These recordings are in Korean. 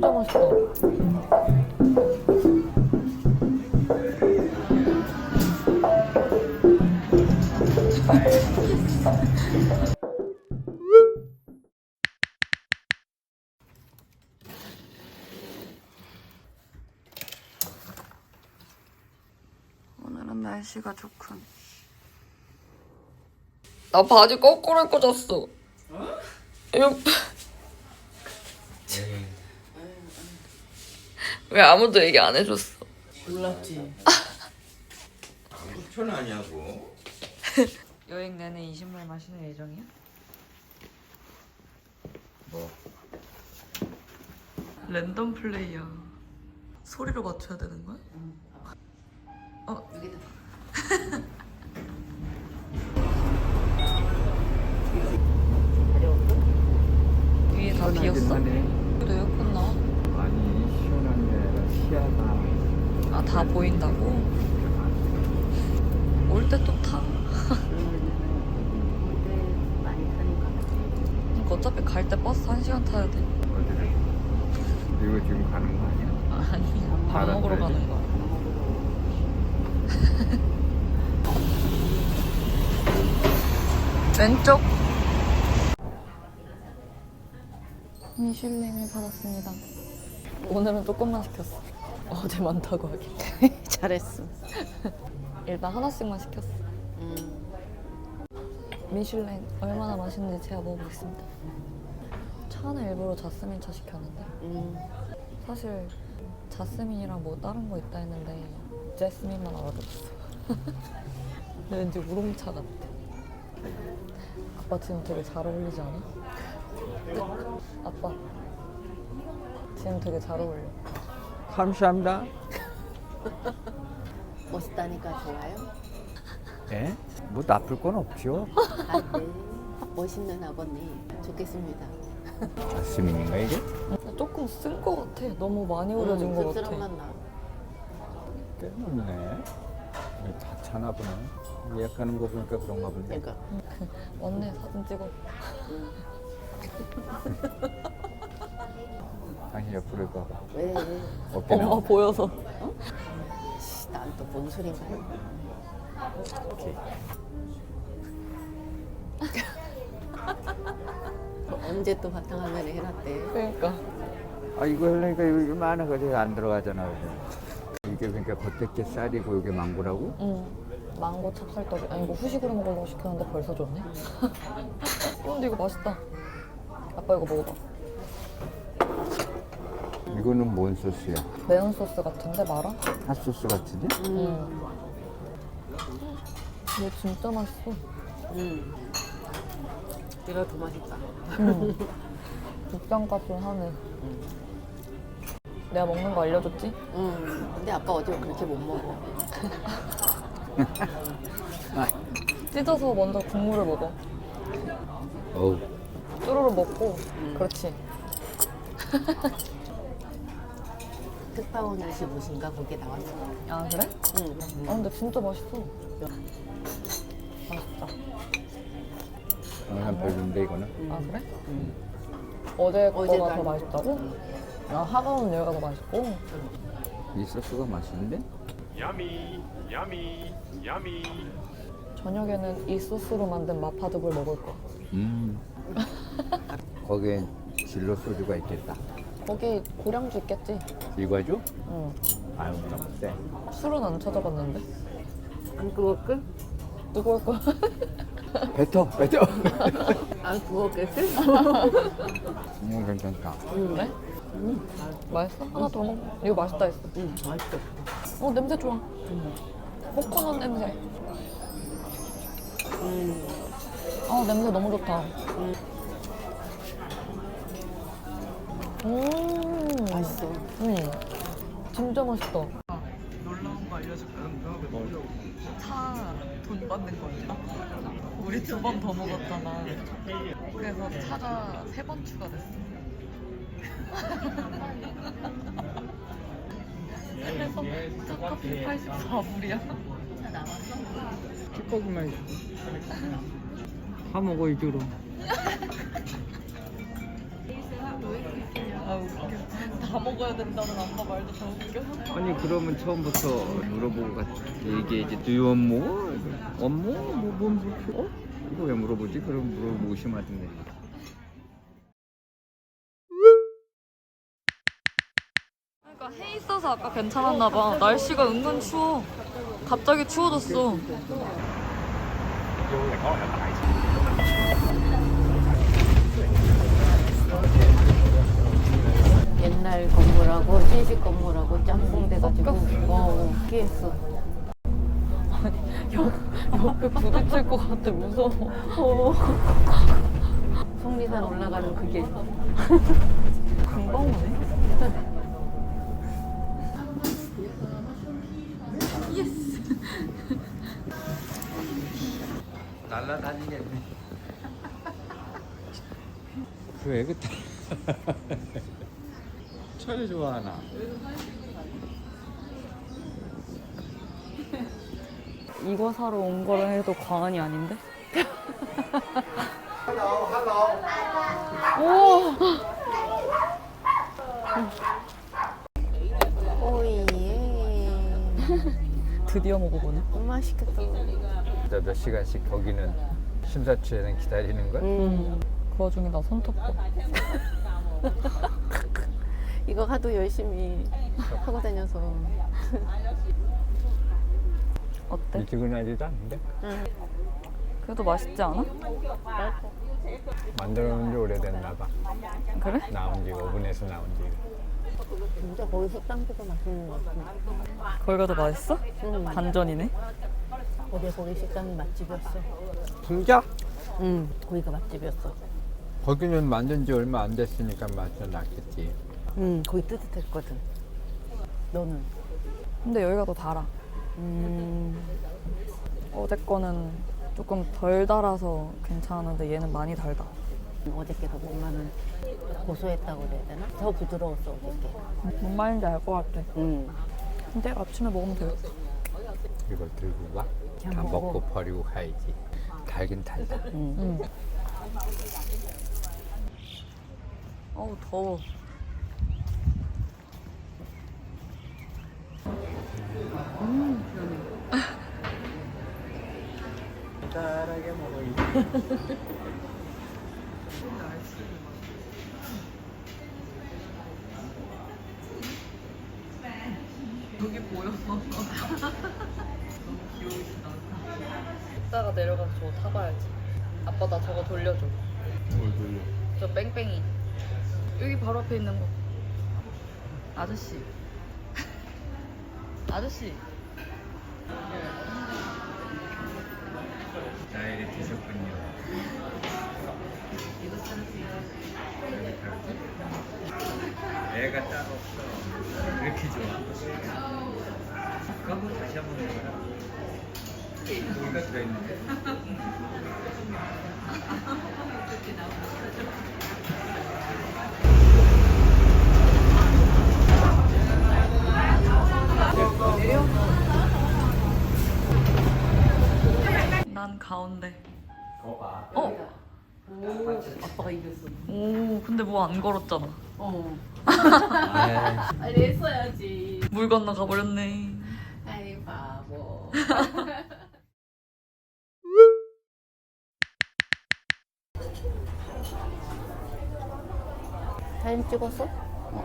진짜 맛있다. 오늘은 날씨가 좋군. 나 바지 거꾸로 입고 잤어. 이 왜 아무도 얘기 안 해줬어? 몰랐지. 천 아니냐고. 여행 내내 이 신발 마시는 예정이야? 뭐? 랜덤 플레이야. 소리로 맞춰야 되는 거야? 어, 여기다. 위에 다 비었어? 그래도 에어컨 나와? 아니 시원한 게 아니라 아, 다 보인다고? 올 때 또 타. 그러니까 어차피 갈 때 버스 한 시간 타야 돼. 어디를? 이거 지금 가는 거 아니야? 아니, 밥 먹으러 알았어요. 가는 거야. 왼쪽. 미슐랭을 받았습니다. 오늘은 조금만 시켰어. 어제 많다고 하길. 잘했어. 일단 하나씩만 시켰어. 음. 미슐랭 얼마나 맛있는지 제가 먹어보겠습니다. 차는 일부러 자스민 차 시켰는데 음. 사실 자스민이랑 뭐 다른 거 있다 했는데 제스민만 알아들었어. 근데 왠지 우롱차 같아. 아빠 지금 되게 잘 어울리지 않아? 아빠 지금 되게 잘 어울려. 감사합니다. 멋있다니까 좋아요. 예? 뭐 나쁠 건 없죠. 아, 네. 멋있는 아버님 좋겠습니다. 자스민인가 이게? 조금 쓴거 같아. 너무 많이 우려진 거 씁쓸한 같아. 맛 나. 이게 다 차나 보네. 예약 가는 거 보니까 그런가 보네. 그러니까. 왔네 사진 찍어. 당신 옆으로 이거 봐. 왜? 어깨 엄마 나와. 보여서. 난 또 뭔 소린가요? 오케이. 언제 또 바탕화면에 해놨대. 그러니까. 아 이거 하려니까 이거 많아가지고 안 들어가잖아. 이게. 이게 그러니까 겉에 게 쌀이고 이게 망고라고? 응. 망고 찹쌀떡이 아니 이거 후식으로 먹으려고 시켰는데 벌써 줬네. 어, 근데 이거 맛있다. 아빠 이거 먹어봐. 이거는 뭔 소스야? 매운 소스 같은데 말아? 핫소스 같은데? 응. 이거 진짜 맛있어. 음. 이거 더 맛있다. 응. 국장값은 하네. 내가 먹는 거 알려줬지? 음. 근데 아빠 어제 그렇게 못 먹어. 찢어서 먼저 국물을 먹어. 어우. 쭈루루 먹고. 그렇지. 특파원 25신가 거기에 나왔어. 아 그래? 응. 아 근데 진짜 맛있어. 맛있다. 한 별론데 이거는? 아 그래? 어제 어제 거가 더 날- 맛있다고? 아 하가온 여기가 더 맛있고? 이 소스가 맛있는데? Yummy, yummy, yummy. 저녁에는 이 소스로 만든 마파두부를 먹을 거야. 음. 거기에 진로 소주가 있겠다. 거기 고량주 있겠지? 이거죠? 응. 아유 너무 세. 술은 안 찾아봤는데. 안 그거끌? 뜨거울 거야. 뱉어 뱉어. 안 그거끌? 음 괜찮다. 그래? 맛있어? 하나 더 먹어. 이거 맛있다 했어. 응, 맛있어. 어 냄새 좋아. 코코넛 냄새. 음. 어 냄새 너무 좋다. 음. 맛있어. 응. 진짜 맛있다. 놀라운 거 알려줄까? 차돈 받는 거였다. 우리 두 번 더 먹었잖아. 그래서 차가 세 번 추가됐어. 그래서 차 값이 84불이야. 찌꺼기만 있어. 다 먹어 이 아 웃겨. 다 먹어야 된다는 아빠 말도 더 웃겨. 아니 그러면 처음부터 물어보고 갔 얘기해야지 Do you want more? want more? 뭐, 뭐, 뭐, 어? 이거 왜 물어보지? 그럼 물어보고 심하던데 그러니까 해 있어서 아까 괜찮았나 봐. 날씨가 은근 추워. 갑자기 추워졌어. 옛날 건물하고 신식 건물하고 짬뽕 돼가지고 어 피했어. 옆에 부딪힐 것 같아. 무서워. 어. 속리산 올라가는 그게 금방 오네. 날라다니겠네 그 애 가철 좋아하나? 이거 사러 온 거라 해도 과언이 아닌데? 오예. 드디어 먹어보네. 맛있겠다. 진짜 몇 시간씩 거기는 심사추에는 기다리는 거야? 음. 그 와중에 나 손톱 봐. 이거 하도 열심히 하고 다녀서. 어때? 미지근하지도 않은데? 그래도 맛있지 않아? 만들어 놓은 지 오래됐나 봐 그래? 나온 지 오븐에서 나온 지 진짜 거기 식당보다 맛있는 것 같아. 거기가 더 맛있어? 응. 반전이네. 어제 거기 식당이 맛집이었어. 진짜? 응, 거기가 맛집이었어. 거기는 만든 지 얼마 안 됐으니까 맛은 났겠지 응, 거기 뜨뜻했거든. 너는? 근데 여기가 더 달아. 음, 어제 거는 조금 덜 달아서 괜찮았는데 얘는 많이 달다. 어저께도 엄마는 고소했다고 그래야 되나? 더 부드러웠어, 어저께. 뭔 말인지 알 것 같아. 응. 근데 아침에 먹으면 되겠다. 이걸 들고 가? 그냥 다 먹어. 먹고 버리고 가야지 달긴 달다 응. 응. 어우 더워. 달달하게 먹어 여기 보여. 너무 귀여우시다. 이따가 내려가서 저거 타봐야지. 아빠 나 저거 돌려줘. 뭘 돌려 저 뺑뺑이. 여기 바로 앞에 있는 거. 아저씨. 아저씨. 나에게 드셨군요. 애가 따로 없어. 그렇게 좋아? 그거 다시 한번 해봐라. 고기가 들어있는데 난 가운데. 거봐 어? 아빠가 이겼어. 오, 근데 뭐 안 걸었잖아. 어. 아, 빨리 했어야지. 물 건너 가 버렸네. 아이, 바보. 사진 찍었어?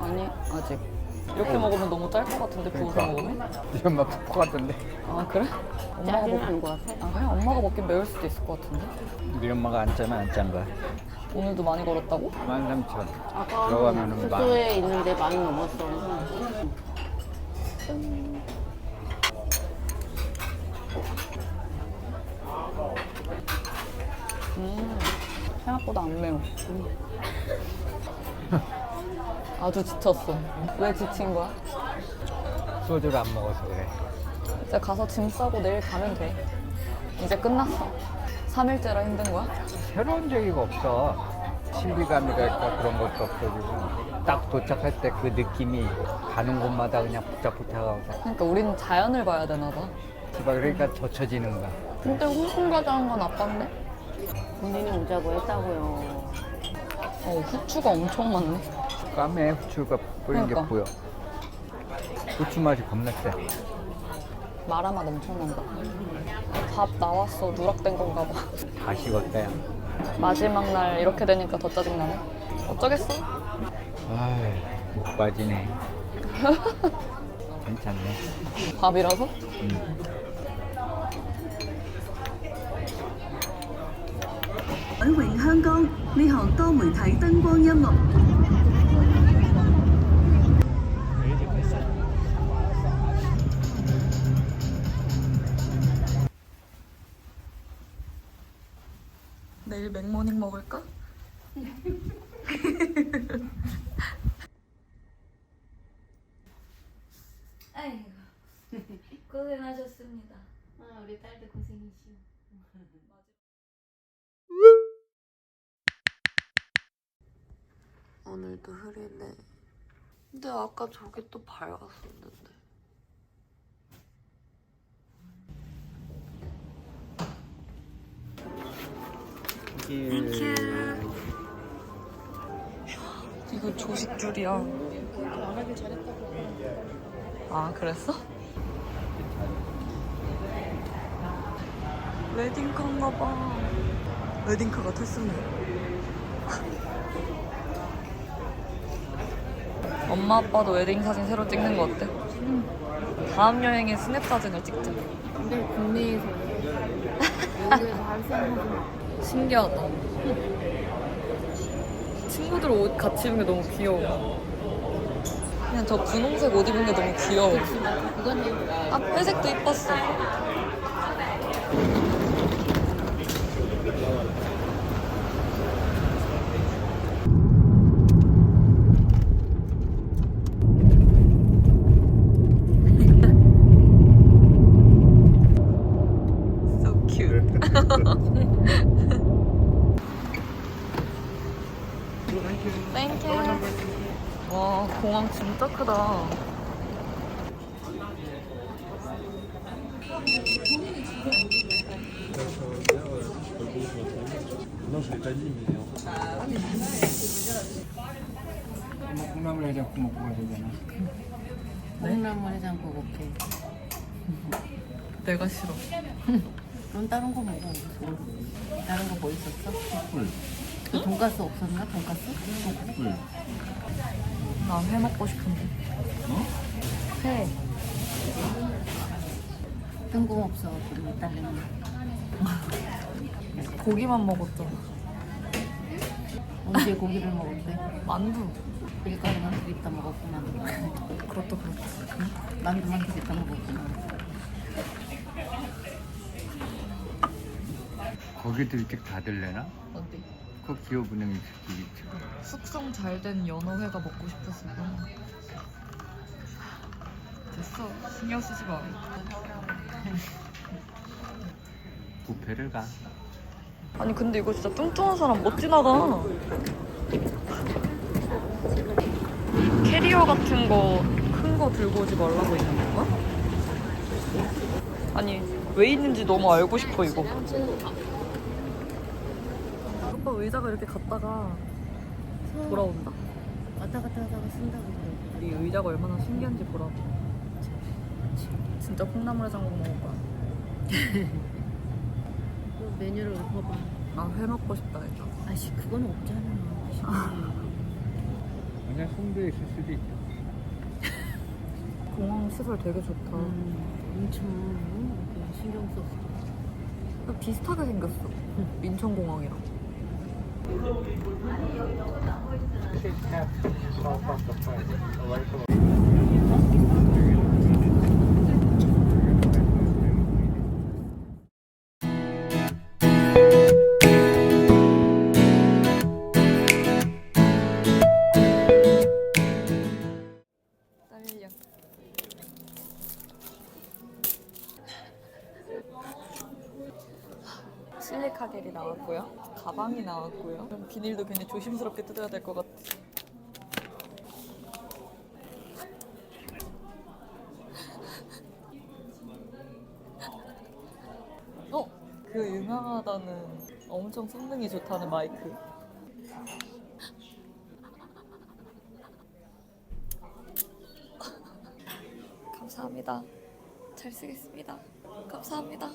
아니, 아직. 이렇게 먹으면 너무 짤 것 같은데, 부어서 먹으면? 네 엄마 푹푹 하던데 아, 그래? 엄마가 짜진 먹... 않은 것 같아. 아, 그래? 엄마가 먹긴 매울 수도 있을 것 같은데? 우리 엄마가 안 짜면 안 짠 거야 오늘도 많이 걸었다고? 13,000 아까 들어가면은 만 숙소에 있는데 많이 넘었어. 음, 생각보다 안 매워. 아주 지쳤어. 왜 지친 거야? 소주를 안 먹어서 그래 이제 가서 짐 싸고 내일 가면 돼. 이제 끝났어. 3일째라 힘든 거야? 새로운 적이가 없어. 신비감이랄까 그런 것도 없어지고 딱 도착할 때 그 느낌이 가는 곳마다 그냥 복잡복잡하고 그러니까 우리는 자연을 봐야 되나 봐. 막 그러니까 젖혀지는 거야. 근데 홍콩 가자는 건 아빠인데? 본인이 오자고 했다고요. 어, 후추가 엄청 많네. 까매 후추가 뿌린 게 그러니까. 보여. 후추 맛이 겁나 세. 마라맛 엄청난다. 밥 나왔어. 누락된 건가 봐. 다 식었다 야. 마지막 날 이렇게 되니까 더 짜증나네. 어쩌겠어? 아이 목 빠지네. 괜찮네. 밥이라서? 음. 海榮香港呢項多媒體燈光音樂 내일 맥모닝 먹을까? 아이고 고생하셨습니다. 아, 우리 딸도 고생이시오. 오늘도 흐리네. 근데 아까 저게 또 밝았었는데. 이거 조식줄이야. 말하길 잘했다고. 아, 그랬어? 웨딩카인가 봐. 웨딩카 같았습니다. 엄마 아빠도 웨딩 사진 새로 찍는 거 어때? 다음 여행에 스냅 사진을 찍자. 근데 국내에서 여기에서 할 생각은 신기하다. 친구들 옷 같이 입은 게 너무 귀여워. 그냥 저 분홍색 옷 입은 게 너무 귀여워. 아, 회색도 이뻤어. so cute. Thank you. 와, 공항 크다. 콩나물 해장국 먹고 가야 되잖아. 콩나물 해장국 오케이. 내가 싫어. 그럼 다른 거 먹어. 다른 거 뭐 있었어? 그 돈가스 없었나? 돈가스? 나 회 먹고 싶은데. 회. 뜬금없어. 우리 딸내미. 고기만 먹었잖아. 언제 고기를 먹었대? 만두. 밀가루만 들이다 먹었구만. 그것도 그렇고. 만두만 들이다 먹었구만. 거기도 일찍 닫을래나? 그 기업은행 있지. 숙성 잘 된 연어회가 먹고 싶었어. 됐어. 신경 쓰지 마. 부페를 가. 아니 근데 이거 진짜 뚱뚱한 사람 못 지나가. 캐리어 같은 거 큰 거 들고 오지 말라고 있는 건가? 아니 왜 있는지 너무 알고 싶어 이거. 의자가 이렇게 갔다가 돌아온다. 왔다 갔다 하다가 쓴다고 그래. 이 의자가 얼마나 신기한지 보라고. 진짜 콩나물 해장국 먹을 거야. 그 메뉴를 봐봐. 아 회 먹고 싶다 이거. 아씨 그건 없잖아. 그냥 송도에 있을 수도 있다. 공항 시설 되게 좋다. 음, 엄청 어, 이렇게 신경 썼어. 비슷하게 생겼어. 인천공항이랑. 떨려. 나왔고요. 그럼 비닐도 굉장히 조심스럽게 뜯어야 될 것 같아요. 어? 그 유명하다는 엄청 성능이 좋다는 마이크. 감사합니다. 잘 쓰겠습니다. 감사합니다.